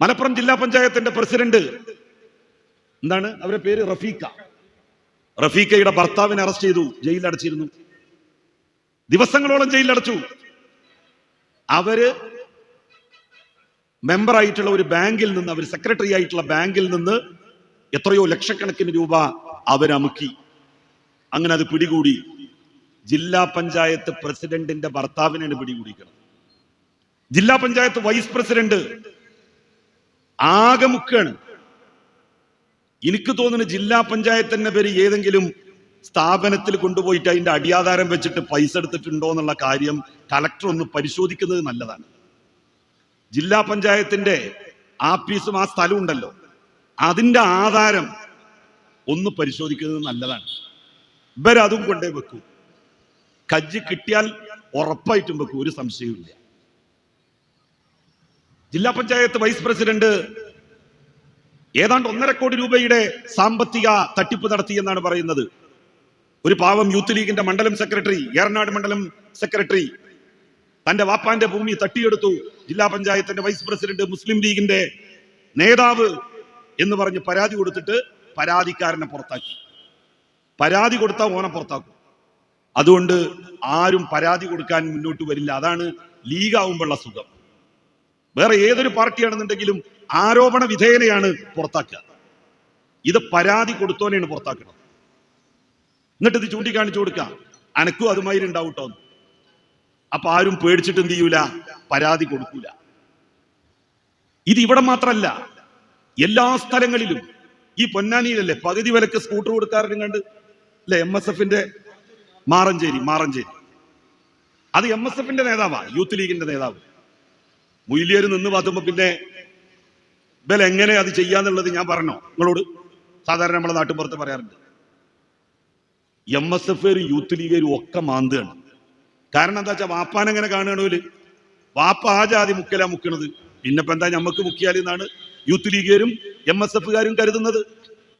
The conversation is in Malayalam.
മലപ്പുറം ജില്ലാ പഞ്ചായത്തിന്റെ പ്രസിഡന്റ്. എന്താണ്? അവരുടെ പേര് റഫീഖ. റഫീഖയുടെ ഭർത്താവിനെ അറസ്റ്റ് ചെയ്തു ജയിലിൽ അടച്ചിരുന്നു ദിവസങ്ങളോളം ജയിലിൽ അടച്ചു അവർ മെമ്പറായിട്ടുള്ള ഒരു ബാങ്കിൽ നിന്ന് അവർ സെക്രട്ടറി ആയിട്ടുള്ള ബാങ്കിൽ നിന്ന് എത്രയോ ലക്ഷക്കണക്കിന് രൂപ അവരമുക്കി. അങ്ങനെ അത് പിടികൂടി. ജില്ലാ പഞ്ചായത്ത് പ്രസിഡന്റിന്റെ ഭർത്താവിനാണ് പിടികൂടിക്കുന്നത് ജില്ലാ പഞ്ചായത്ത് വൈസ് പ്രസിഡന്റ് ആകെ മുക്കാണ്. എനിക്ക് തോന്നുന്നു ജില്ലാ പഞ്ചായത്തിന്റെ പേര് ഏതെങ്കിലും സ്ഥാപനത്തിൽ കൊണ്ടുപോയിട്ട് അതിന്റെ അടിയാധാരം വെച്ചിട്ട് പൈസ എടുത്തിട്ടുണ്ടോ എന്നുള്ള കാര്യം കലക്ടർ ഒന്ന് പരിശോധിക്കുന്നത് നല്ലതാണ്. ജില്ലാ പഞ്ചായത്തിന്റെ ആഫീസും ആ സ്ഥലവും ഉണ്ടല്ലോ. അതിന്റെ ആധാരം ഒന്ന് പരിശോധിക്കുന്നത് നല്ലതാണ്. ഇവരതും കൊണ്ടേ വെക്കൂ. കജ്ജി കിട്ടിയാൽ ഉറപ്പായിട്ടും വെക്കൂ ഒരു സംശയവുമില്ല. ജില്ലാ പഞ്ചായത്ത് വൈസ് പ്രസിഡന്റ് ഏതാണ്ട് ഒന്നര കോടി രൂപയുടെ സാമ്പത്തിക തട്ടിപ്പ് നടത്തിയെന്നാണ് പറയുന്നത്. ഒരു പാവം യൂത്ത് ലീഗിന്റെ മണ്ഡലം സെക്രട്ടറി ഏറനാട് മണ്ഡലം സെക്രട്ടറി തന്റെ വാപ്പാന്റെ ഭൂമി തട്ടിയെടുത്തു. ജില്ലാ പഞ്ചായത്തിന്റെ വൈസ് പ്രസിഡന്റ് മുസ്ലിം ലീഗിന്റെ നേതാവ് എന്ന് പറഞ്ഞ് പരാതി കൊടുത്തിട്ട് പരാതിക്കാരനെ പുറത്താക്കി. പരാതി കൊടുത്താൽ ഓനെ പുറത്താക്കും. അതുകൊണ്ട് ആരും പരാതി കൊടുക്കാൻ മുന്നോട്ട് വരില്ല. അതാണ് ലീഗാവുമ്പോഴുള്ള സുഖം. വേറെ ഏതൊരു പാർട്ടിയാണെന്നുണ്ടെങ്കിലും ആരോപണ വിധേയനെയാണ് പുറത്താക്കുക. ഇത് പരാതി കൊടുത്തോനെയാണ് പുറത്താക്കുന്നത് എന്നിട്ട് ഇത് ചൂണ്ടിക്കാണിച്ചു കൊടുക്കാം അനക്കും അതുമാതിരി ഉണ്ടാവും കേട്ടോ അപ്പൊ ആരും പേടിച്ചിട്ട് എന്ത് ചെയ്യൂല? പരാതി കൊടുക്കൂല. ഇത് ഇവിടെ മാത്രല്ല. എല്ലാ സ്ഥലങ്ങളിലും. ഈ പൊന്നാനിയിലല്ലേ? പകുതി വിലക്ക് സ്കൂട്ടർ കൊടുക്കാറുണ്ട് കണ്ട്. അല്ലെ? എം എസ് എഫിന്റെ മാറഞ്ചേരി മാറഞ്ചേരി. അത് എം എസ് എഫിന്റെ നേതാവാ യൂത്ത് ലീഗിന്റെ നേതാവ്. മുയിലിയർ നിന്ന് പാത്തുമ്പോ പിന്നെ ബൽ എങ്ങനെ അത് ചെയ്യാന്നുള്ളത് ഞാൻ പറഞ്ഞോ? നിങ്ങളോട് സാധാരണ നമ്മളെ നാട്ടുപുറത്ത് പറയാറുണ്ട്. എം എസ് എഫ് യൂത്ത് ലീഗുകാരും ഒക്കെ മാന്തുകയാണ്. കാരണം എന്താ വെച്ചാൽ വാപ്പാൻ എങ്ങനെ കാണുകയാണോൽ വാപ്പ ആ ജാതി മുക്കലാ മുക്കണത്. പിന്നെ ഇപ്പൊ എന്താ നമുക്ക് മുക്കിയാലെന്നാണ് യൂത്ത് ലീഗുകാരും എം എസ് എഫുകാരും കരുതുന്നത്.